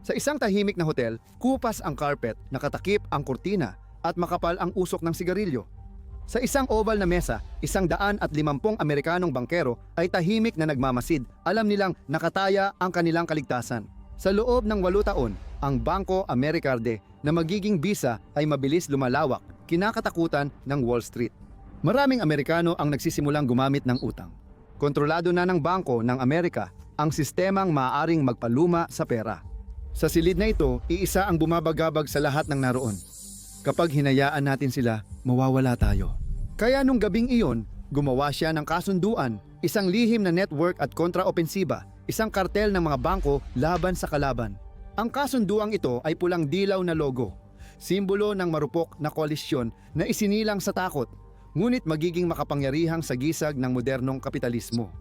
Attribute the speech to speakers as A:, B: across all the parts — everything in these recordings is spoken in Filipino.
A: Sa isang tahimik na hotel, kupas ang carpet, nakatakip ang kurtina at makapal ang usok ng sigarilyo. Sa isang oval na mesa, isang daan at limampung Amerikanong bangkero ay tahimik na nagmamasid. Alam nilang nakataya ang kanilang kaligtasan. Sa loob ng walu taon, ang Bangko Americarde na magiging bisa ay mabilis lumalawak, kinakatakutan ng Wall Street. Maraming Amerikano ang nagsisimulang gumamit ng utang. Kontrolado na ng Bangko ng Amerika ang sistemang maaaring magpaluma sa pera. Sa silid na ito, iisa ang bumabagabag sa lahat ng naroon. Kapag hinayaan natin sila, mawawala tayo. Kaya nung gabing iyon, gumawa siya ng kasunduan, isang lihim na network at kontraopensiba, isang kartel ng mga bangko laban sa kalaban. Ang kasunduang ito ay pulang dilaw na logo, simbolo ng marupok na koalisyon na isinilang sa takot, ngunit magiging makapangyarihang sagisag ng modernong kapitalismo.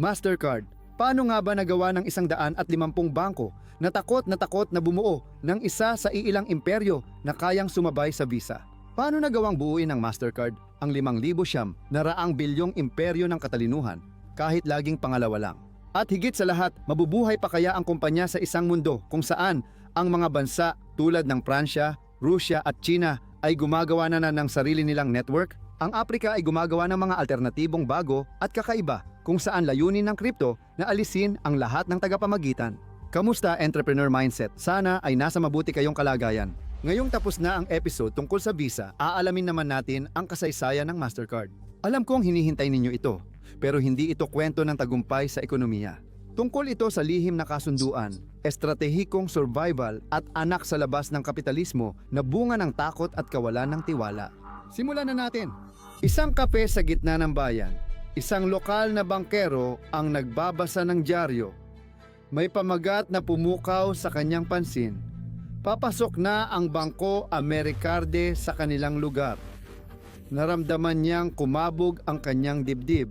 A: Mastercard, paano nga ba nagawa ng isang daan at limampung bangko na takot na takot na bumuo ng isa sa iilang imperyo na kayang sumabay sa Visa? Paano nagawang buuin ng Mastercard ang 5,000 siyam na raang bilyong imperyo ng katalinuhan kahit laging pangalawa lang? At higit sa lahat, mabubuhay pa kaya ang kumpanya sa isang mundo kung saan ang mga bansa tulad ng Pransya, Rusya at China ay gumagawa na, na ng sarili nilang network? Ang Aprika ay gumagawa ng mga alternatibong bago at kakaiba kung saan layunin ng kripto na alisin ang lahat ng tagapamagitan. Kamusta entrepreneur mindset? Sana ay nasa mabuti kayong kalagayan. Ngayong tapos na ang episode tungkol sa Visa, aalamin naman natin ang kasaysayan ng Mastercard. Alam kong hinihintay ninyo ito, pero hindi ito kwento ng tagumpay sa ekonomiya. Tungkol ito sa lihim na kasunduan, estratehikong survival at anak sa labas ng kapitalismo na bunga ng takot at kawalan ng tiwala. Simulan na natin. Isang kape sa gitna ng bayan. Isang lokal na bangkero ang nagbabasa ng dyaryo. May pamagat na pumukaw sa kanyang pansin. Papasok na ang Bangko Americarde sa kanilang lugar. Naramdaman niyang kumabog ang kanyang dibdib.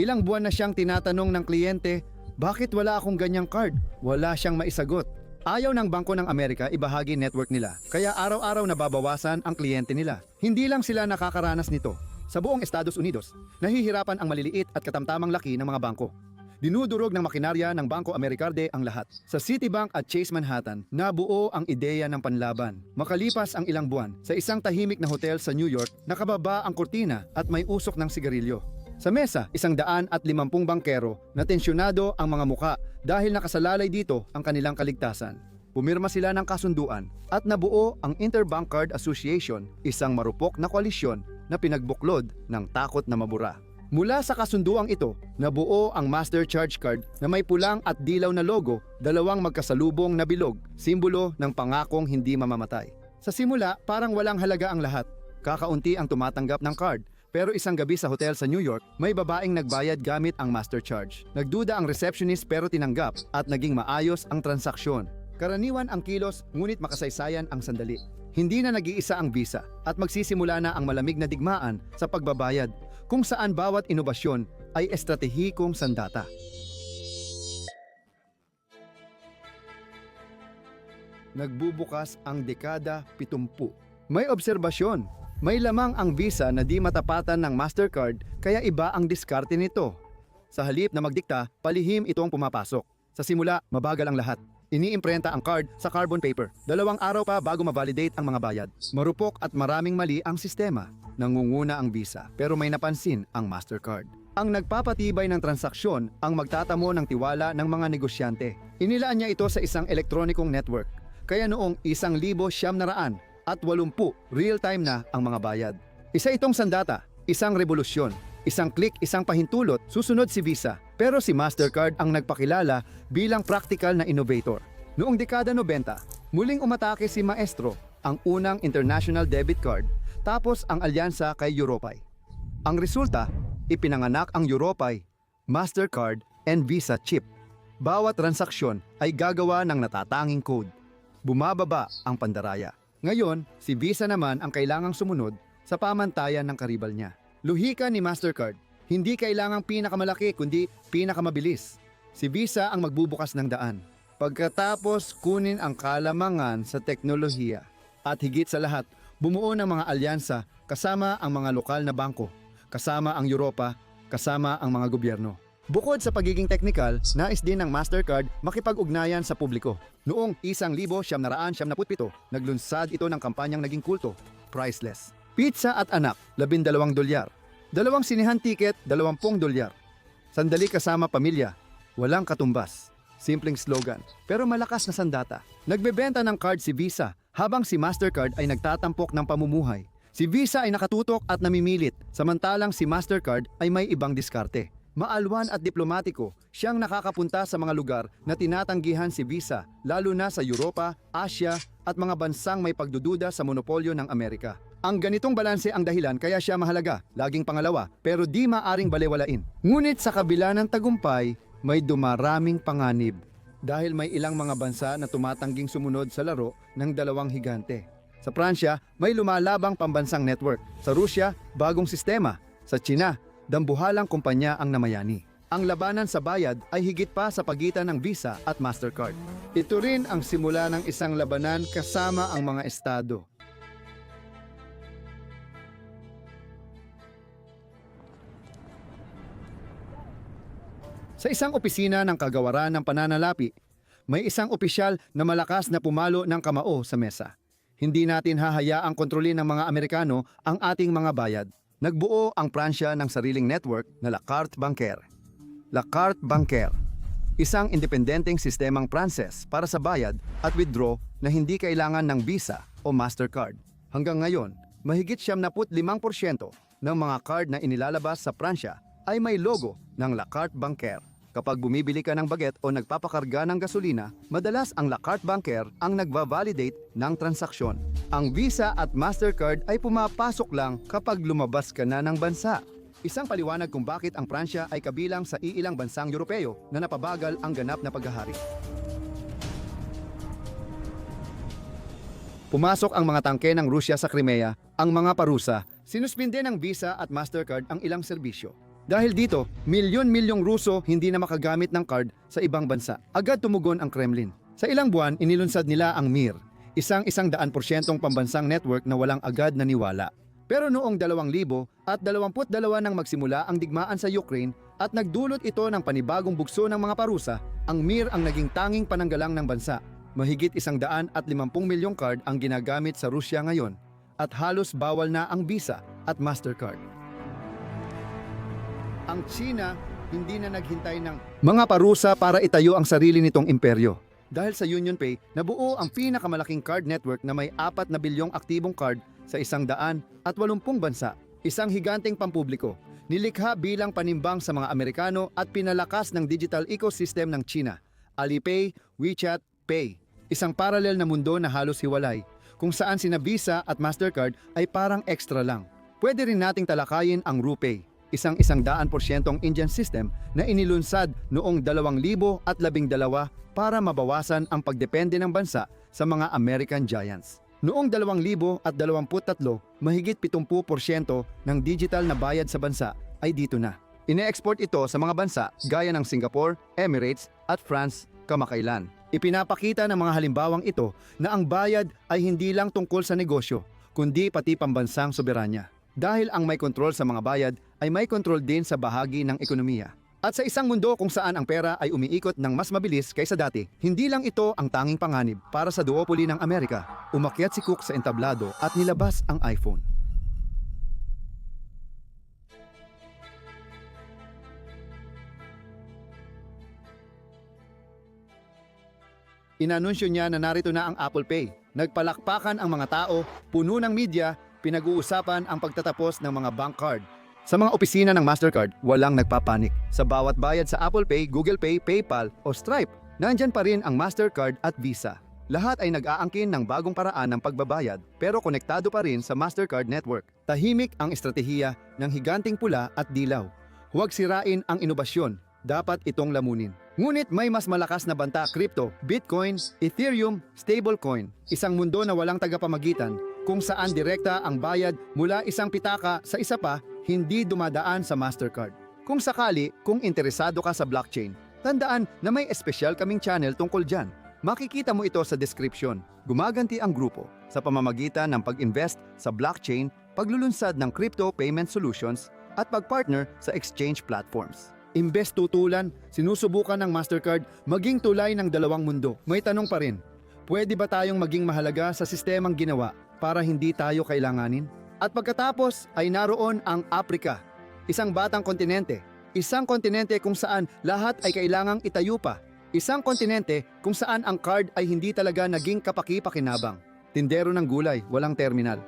A: Ilang buwan na siyang tinatanong ng kliyente, bakit wala akong ganyang card? Wala siyang maisagot. Ayaw ng Bangko ng Amerika ibahagi network nila, kaya araw-araw nababawasan ang kliyente nila. Hindi lang sila nakakaranas nito. Sa buong Estados Unidos, nahihirapan ang maliliit at katamtamang laki ng mga bangko. Dinudurog ng makinarya ng Bangko Americarde ang lahat. Sa Citibank at Chase Manhattan, nabuo ang ideya ng panlaban. Makalipas ang ilang buwan, sa isang tahimik na hotel sa New York, nakababa ang kurtina at may usok ng sigarilyo. Sa mesa, isang daan at limampung bangkero na tensyonado ang mga muka dahil nakasalalay dito ang kanilang kaligtasan. Pumirma sila ng kasunduan at nabuo ang Interbank Card Association, isang marupok na koalisyon na pinagbuklod ng takot na mabura. Mula sa kasunduang ito, nabuo ang Master Charge Card na may pulang at dilaw na logo, dalawang magkasalubong na bilog, simbolo ng pangakong hindi mamamatay. Sa simula, parang walang halaga ang lahat. Kakaunti ang tumatanggap ng card, pero isang gabi sa hotel sa New York, may babaeng nagbayad gamit ang Master Charge. Nagduda ang receptionist pero tinanggap at naging maayos ang transaksyon. Karaniwan ang kilos, ngunit makasaysayan ang sandali. Hindi na nag-iisa ang visa at magsisimula na ang malamig na digmaan sa pagbabayad kung saan bawat inobasyon ay estratehikong sandata. Nagbubukas ang dekada 70. May obserbasyon. May lamang ang visa na di matapatan ng Mastercard kaya iba ang diskarte nito. Sa halip na magdikta, palihim itong pumapasok. Sa simula, mabagal ang lahat. Iniimprenta ang card sa carbon paper. Dalawang araw pa bago ma-validate ang mga bayad. Marupok at maraming mali ang sistema. Nangunguna ang visa pero may napansin ang Mastercard. Ang nagpapatibay ng transaksyon ang magtatamo ng tiwala ng mga negosyante. Inilaan niya ito sa isang elektronikong network. Kaya noong isang libo siyam na raan at walumpu real-time na ang mga bayad. Isa itong sandata, isang revolusyon, isang click, isang pahintulot, susunod si Visa. Pero si Mastercard ang nagpakilala bilang practical na innovator. Noong dekada 90, muling umatake si Maestro, ang unang international debit card, tapos ang alyansa kay Europay. Ang resulta, ipinanganak ang Europay, Mastercard, and Visa chip. Bawat transaksyon ay gagawa ng natatanging code. Bumababa ang pandaraya. Ngayon, si Visa naman ang kailangang sumunod sa pamantayan ng karibal niya. Luhika ni Mastercard, hindi kailangang pinakamalaki kundi pinakamabilis. Si Visa ang magbubukas ng daan. Pagkatapos kunin ang kalamangan sa teknolohiya. At higit sa lahat, bumuo ng mga alyansa kasama ang mga lokal na bangko, kasama ang Europa, kasama ang mga gobyerno. Bukod sa pagiging technical, nais din ng MasterCard makipag-ugnayan sa publiko. Noong 1977, naglunsad ito ng kampanyang naging kulto, priceless. Pizza at anak, 12 dolyar. Dalawang sinihan ticket, 20 dolyar. Sandali kasama pamilya, walang katumbas. Simpleng slogan, pero malakas na sandata. Nagbebenta ng card si Visa, habang si MasterCard ay nagtatampok ng pamumuhay. Si Visa ay nakatutok at namimilit, samantalang si MasterCard ay may ibang diskarte. Maalwan at diplomatiko, siyang nakakapunta sa mga lugar na tinatanggihan si Visa, lalo na sa Europa, Asia at mga bansang may pagdududa sa monopolyo ng Amerika. Ang ganitong balanse ang dahilan kaya siya mahalaga, laging pangalawa, pero di maaring balewalain. Ngunit sa kabila ng tagumpay, may dumaraming panganib dahil may ilang mga bansa na tumatangging sumunod sa laro ng dalawang higante. Sa Pransya, may lumalabang pambansang network. Sa Rusya, bagong sistema. Sa China, dambuhalang kumpanya ang namayani. Ang labanan sa bayad ay higit pa sa pagitan ng Visa at Mastercard. Ito rin ang simula ng isang labanan kasama ang mga estado. Sa isang opisina ng kagawaran ng pananalapi, may isang opisyal na malakas na pumalo ng kamao sa mesa. Hindi natin hahayaang kontrolin ng mga Amerikano ang ating mga bayad. Nagbuo ang Pransya ng sariling network na La Carte Bancaire. La Carte Bancaire, isang independenteng sistemang Pranses para sa bayad at withdraw na hindi kailangan ng Visa o Mastercard. Hanggang ngayon, mahigit 75% ng mga card na inilalabas sa Pransya ay may logo ng La Carte Bancaire. Kapag bumibili ka ng baget o nagpapakarga ng gasolina, madalas ang La Carte Bancaire ang nagva-validate ng transaksyon. Ang Visa at Mastercard ay pumapasok lang kapag lumabas ka na ng bansa. Isang paliwanag kung bakit ang Pransya ay kabilang sa iilang bansang Europeo na napabagal ang ganap na paghahari. Pumasok ang mga tangke ng Rusya sa Crimea, ang mga parusa, sinuspinde ng Visa at Mastercard ang ilang serbisyo. Dahil dito, milyon-milyong Ruso hindi na makagamit ng card sa ibang bansa. Agad tumugon ang Kremlin. Sa ilang buwan, inilunsad nila ang MIR, isang isang daan porsyentong pambansang network na walang agad naniwala. Pero noong 2000 at 22 nang magsimula ang digmaan sa Ukraine at nagdulot ito ng panibagong bugso ng mga parusa, ang MIR ang naging tanging pananggalang ng bansa. Mahigit isang daan at 50 milyong card ang ginagamit sa Rusya ngayon at halos bawal na ang Visa at Mastercard. Ang China hindi na naghintay ng mga parusa para itayo ang sarili nitong imperyo. Dahil sa UnionPay, nabuo ang pinakamalaking card network na may apat na bilyong aktibong card sa isang daan at walumpung bansa. Isang higanteng pampubliko, nilikha bilang panimbang sa mga Amerikano at pinalakas ng digital ecosystem ng China. Alipay, WeChat, Pay. Isang paralel na mundo na halos hiwalay, kung saan sina Visa at Mastercard ay parang extra lang. Pwede rin nating talakayin ang RuPay, isang isang daan porsyentong Indian system na inilunsad noong 2012 para mabawasan ang pagdepende ng bansa sa mga American giants. Noong 2023, mahigit 70% ng digital na bayad sa bansa ay dito na. Ine-export ito sa mga bansa gaya ng Singapore, Emirates at France kamakailan. Ipinapakita ng mga halimbawang ito na ang bayad ay hindi lang tungkol sa negosyo, kundi pati pambansang soberanya. Dahil ang may kontrol sa mga bayad ay may kontrol din sa bahagi ng ekonomiya. At sa isang mundo kung saan ang pera ay umiikot ng mas mabilis kaysa dati, hindi lang ito ang tanging panganib para sa duopoly ng Amerika. Umakyat si Cook sa entablado at nilabas ang iPhone. Inanunsyo niya na narito na ang Apple Pay. Nagpalakpakan ang mga tao, puno ng media, pinag-uusapan ang pagtatapos ng mga bank card. Sa mga opisina ng Mastercard, walang nagpapanik. Sa bawat bayad sa Apple Pay, Google Pay, PayPal o Stripe, nandyan pa rin ang Mastercard at Visa. Lahat ay nag-aangkin ng bagong paraan ng pagbabayad pero konektado pa rin sa Mastercard network. Tahimik ang estratehiya ng higanting pula at dilaw. Huwag sirain ang inobasyon, dapat itong lamunin. Ngunit may mas malakas na banta crypto, Bitcoin, Ethereum, stablecoin, isang mundo na walang tagapamagitan kung saan direkta ang bayad mula isang pitaka sa isa pa hindi dumadaan sa Mastercard. Kung sakali, kung interesado ka sa blockchain, tandaan na may espesyal kaming channel tungkol dyan. Makikita mo ito sa description. Gumaganti ang grupo sa pamamagitan ng pag-invest sa blockchain, paglulunsad ng crypto payment solutions, at pag-partner sa exchange platforms. Imbes tutulan, sinusubukan ng Mastercard maging tulay ng dalawang mundo. May tanong pa rin, pwede ba tayong maging mahalaga sa sistemang ginawa para hindi tayo kailanganin? At pagkatapos ay naroon ang Afrika, isang batang kontinente. Isang kontinente kung saan lahat ay kailangang itayo pa. Isang kontinente kung saan ang card ay hindi talaga naging kapaki-pakinabang. Tindero ng gulay, walang terminal.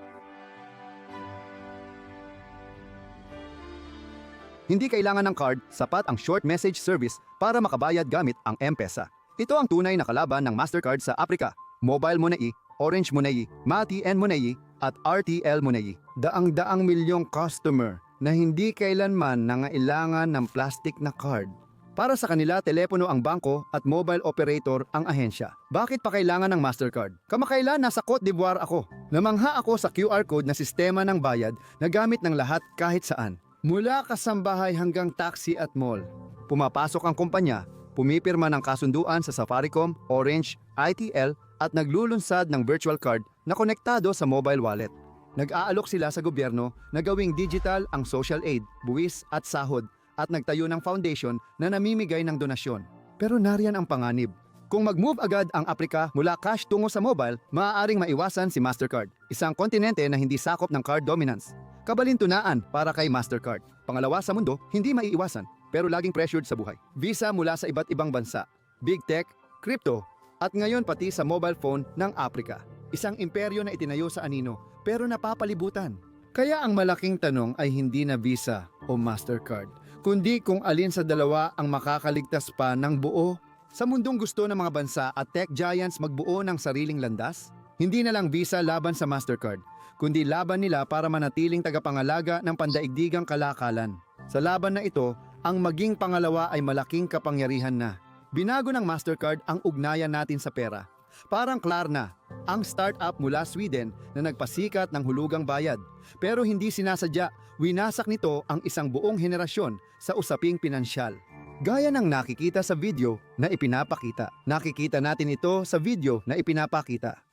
A: Hindi kailangan ng card, sapat ang short message service para makabayad gamit ang M-Pesa. Ito ang tunay na kalaban ng Mastercard sa Afrika. Mobile Money, Orange Money, Mati N Money at RTL Money. Daang-daang milyong customer na hindi kailanman nangailangan ng plastic na card. Para sa kanila, telepono ang bangko at mobile operator ang ahensya. Bakit pa kailangan ng Mastercard? Kamakailan nasa Cote d'Ivoire ako. Namangha ako sa QR code na sistema ng bayad na gamit ng lahat kahit saan. Mula kasambahay hanggang taxi at mall. Pumapasok ang kumpanya, pumipirma ng kasunduan sa Safaricom, Orange, ITL at naglulunsad ng virtual card na konektado sa mobile wallet. Nag-aalok sila sa gobyerno na gawing digital ang social aid, buwis at sahod at nagtayo ng foundation na namimigay ng donasyon. Pero nariyan ang panganib. Kung mag-move agad ang Aprika mula cash tungo sa mobile, maaaring maiwasan si Mastercard, isang kontinente na hindi sakop ng card dominance. Kabalintunaan para kay Mastercard. Pangalawa sa mundo, hindi maiiwasan, pero laging pressured sa buhay. Visa mula sa iba't ibang bansa, big tech, crypto, at ngayon pati sa mobile phone ng Aprika. Isang imperyo na itinayo sa anino, pero napapalibutan. Kaya ang malaking tanong ay hindi na Visa o Mastercard, kundi kung alin sa dalawa ang makakaligtas pa ng buo sa mundong gusto ng mga bansa at tech giants magbuo ng sariling landas. Hindi na lang Visa laban sa Mastercard, kundi laban nila para manatiling tagapangalaga ng pandaigdigang kalakalan. Sa laban na ito, ang maging pangalawa ay malaking kapangyarihan na. Binago ng Mastercard ang ugnayan natin sa pera. Parang Klarna, ang startup mula Sweden na nagpasikat ng hulugang bayad. Pero hindi sinasadya, winasak nito ang isang buong henerasyon sa usaping pinansyal. Gaya ng nakikita sa video na ipinapakita. Nakikita natin ito sa video na ipinapakita.